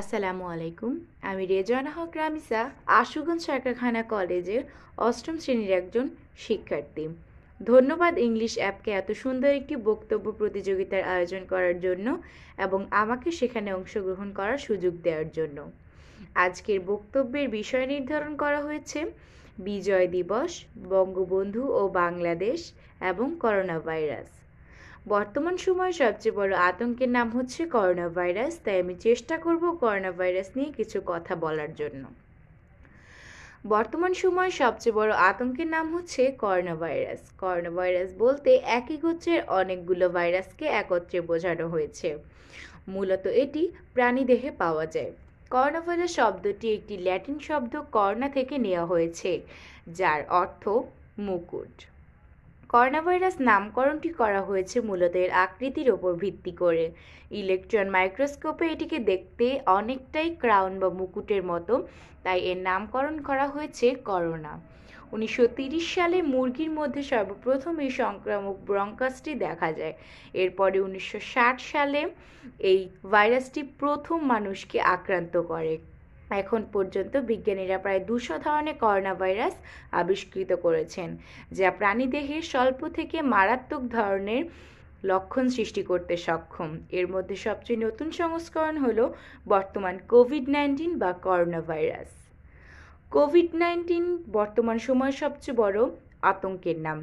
আসসালামু আলাইকুম। আমি রেজওয়ানা হক রামিসা, আশুগঞ্জ সরকারখানা কলেজের অষ্টম শ্রেণির একজন শিক্ষার্থী। ধন্যবাদ ইংলিশ অ্যাপকে এত সুন্দর একটি বক্তব্য প্রতিযোগিতার আয়োজন করার জন্য এবং আমাকে সেখানে অংশগ্রহণ করার সুযোগ দেওয়ার জন্য। আজকের বক্তব্যের বিষয় নির্ধারণ করা হয়েছে, বিজয় দিবস, বঙ্গবন্ধু ও বাংলাদেশ এবং করোনা ভাইরাস। বর্তমান সময়ে সবচেয়ে বড় আতঙ্কের নাম হচ্ছে করোনা ভাইরাস তাই আমি চেষ্টা করব করোনা ভাইরাস নিয়ে কিছু কথা বলার জন্য। বর্তমান সময়ে সবচেয়ে বড় আতঙ্কের নাম হচ্ছে করোনা ভাইরাস করোনা ভাইরাস বলতে একই গোত্রের অনেকগুলো ভাইরাসকে একত্রে বোঝানো হয়েছে। মূলত এটি প্রাণীদেহে পাওয়া যায়। করোনা ভাইরাস শব্দটি একটি ল্যাটিন শব্দ করোনা থেকে নেওয়া হয়েছে, যার অর্থ মুকুট। করোনা ভাইরাস নামকরণটি করা হয়েছে মূলত এর আকৃতির ওপর ভিত্তি করে। ইলেকট্রন মাইক্রোস্কোপে এটিকে দেখতে অনেকটাই ক্রাউন বা মুকুটের মতো, তাই এর নামকরণ করা হয়েছে করোনা। উনিশশো সালে মুরগির মধ্যে সর্বপ্রথম এই সংক্রামক ব্রঙ্কাসটি দেখা যায়। এরপরে উনিশশো ষাট সালে এই ভাইরাসটি প্রথম মানুষকে আক্রান্ত করে। এখন পর্যন্ত বিজ্ঞানীরা প্রায় দুশো ধরনের করোনা ভাইরাস আবিষ্কৃত করেছেন, যা প্রাণীদেহে স্বল্প থেকে মারাত্মক ধরনের লক্ষণ সৃষ্টি করতে সক্ষম। এর মধ্যে সবচেয়ে নতুন সংস্করণ হলো বর্তমান কোভিড নাইন্টিন বা করোনা ভাইরাস কোভিড নাইন্টিন বর্তমান সময়ের সবচেয়ে বড় আতঙ্কের নাম।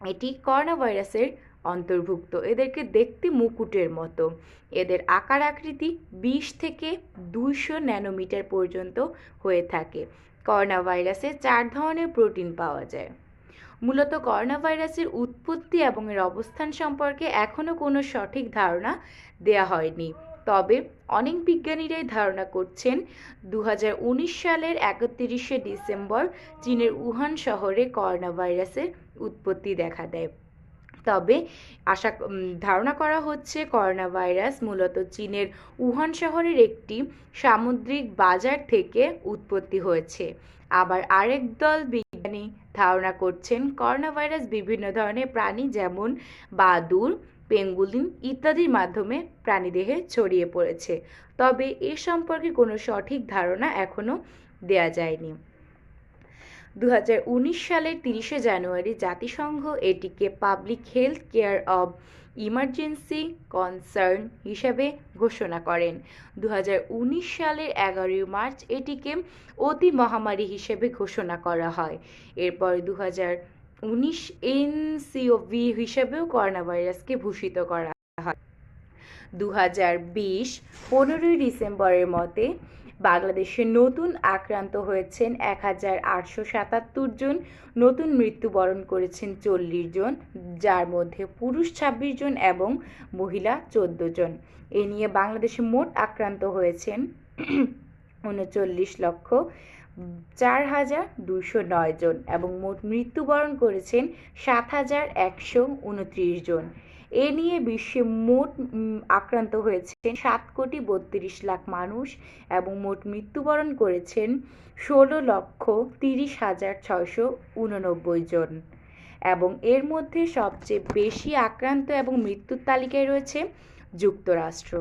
এটি করোনা ভাইরাসের অন্তর্ভুক্ত। এদেরকে দেখতে মুকুটের মতো। এদের আকার আকৃতি বিশ থেকে দুইশো ন্যানোমিটার পর্যন্ত হয়ে থাকে। করোনা ভাইরাসে চার ধরনের প্রোটিন পাওয়া যায়। মূলত করোনা ভাইরাসের উৎপত্তি এবং এর অবস্থান সম্পর্কে এখনও কোনো সঠিক ধারণা দেয়া হয়নি। তবে অনেক বিজ্ঞানীরাই ধারণা করছেন দু হাজার উনিশ সালের একত্রিশে ডিসেম্বর চীনের উহান শহরে করোনা ভাইরাসের উৎপত্তি দেখা দেয়। তবে আশা ধারণা করা হচ্ছে করোনা ভাইরাস মূলত চীনের উহান শহরের একটি সামুদ্রিক বাজার থেকে উৎপত্তি হয়েছে। আবার আরেক দল বিজ্ঞানী ধারণা করছেন করোনা ভাইরাস বিভিন্ন ধরনের প্রাণী যেমন বাদুর, পেঙ্গুলিন ইত্যাদির মাধ্যমে প্রাণীদেহে ছড়িয়ে পড়েছে। তবে এ সম্পর্কে কোনো সঠিক ধারণা এখনও দেয়া যায়নি। উনিশ সালের তিরিশে জানুয়ারি জাতিসংঘ এটিকে public health care of emergency concern হিসাবে ঘোষণা করেন। দু হাজার উনিশ সালের এগারোই মার্চ এটিকে অতি মহামারী হিসেবে ঘোষণা করা হয়। এরপর দু উনিশ এনসিওভি হিসেবেও করোনা ভাইরাসকে ভূষিত করা হয়। দু হাজার বিশ পনেরোই ডিসেম্বরের মতে বাংলাদেশে নতুন আক্রান্ত হয়েছেন এক হাজার আটশো সাতাত্তর জন, নতুন মৃত্যুবরণ করেছেন চল্লিশ জন, যার মধ্যে পুরুষ ছাব্বিশ জন এবং মহিলা চোদ্দ জন। এ নিয়ে বাংলাদেশে মোট আক্রান্ত হয়েছেন উনচল্লিশ লক্ষ চার হাজার দুশো নয় জন এবং মোট মৃত্যুবরণ করেছেন সাত হাজার একশো উনত্রিশ জন। এ নিয়ে বিশ্বে মোট আক্রান্ত হয়েছেন সাত কোটি বত্রিশ লাখ মানুষ এবং মোট মৃত্যুবরণ করেছেন ষোলো লক্ষ তিরিশ হাজার ছয়শো উননব্বই জন। এবং এর মধ্যে সবচেয়ে বেশি আক্রান্ত এবং মৃত্যুর তালিকায় রয়েছে যুক্তরাষ্ট্র।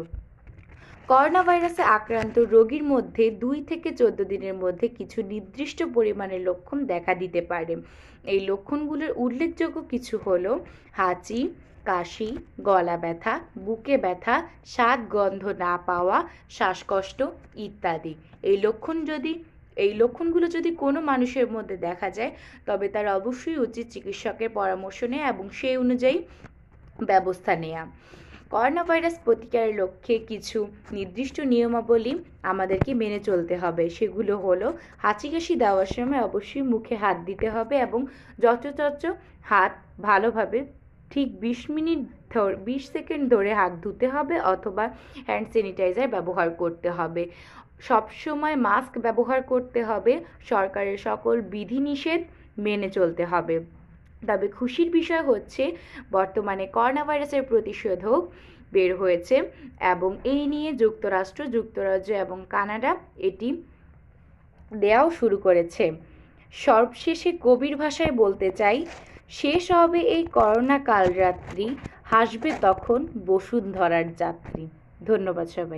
করোনা ভাইরাসে আক্রান্ত রোগীর মধ্যে দুই থেকে চোদ্দ দিনের মধ্যে কিছু নির্দিষ্ট পরিমাণের লক্ষণ দেখা দিতে পারে। এই লক্ষণগুলোর উল্লেখযোগ্য কিছু হলো হাঁচি, কাশি, গলা ব্যথা, বুকে ব্যথা, স্বাদ, গন্ধ না পাওয়া, শ্বাসকষ্ট ইত্যাদি। এই লক্ষণ যদি, এই লক্ষণগুলো যদি কোনো মানুষের মধ্যে দেখা যায়, তবে তার অবশ্যই উচিত চিকিৎসকের পরামর্শ নেওয়া এবং সেই অনুযায়ী ব্যবস্থা নেওয়া। করোনা ভাইরাস প্রতিকারের লক্ষ্যে কিছু নির্দিষ্ট নিয়মাবলী আমাদেরকে মেনে চলতে হবে। সেগুলো হলো হাঁচি কাশি দেওয়ার সময় অবশ্যই মুখে হাত দিতে হবে এবং যত্রতত্র হাত ভালোভাবে ঠিক বিশ মিনিট বিশ সেকেন্ড ধরে হাত ধুতে হবে অথবা হ্যান্ড স্যানিটাইজার ব্যবহার করতে হবে। সবসময় মাস্ক ব্যবহার করতে হবে। সরকারের সকল বিধিনিষেধ মেনে চলতে হবে। তবে খুশির বিষয় হচ্ছে, বর্তমানে করোনা ভাইরাসের প্রতিষেধক বের হয়েছে এবং এই নিয়ে যুক্তরাষ্ট্র, যুক্তরাজ্য এবং কানাডা এটি দেওয়াও শুরু করেছে। সর্বশেষে কবির ভাষায় বলতে চাই, শেষ হবে এই করোনা কালরাত্রি, হাসবে তখন বসুন্ধরার যাত্রী। ধন্যবাদ সবাই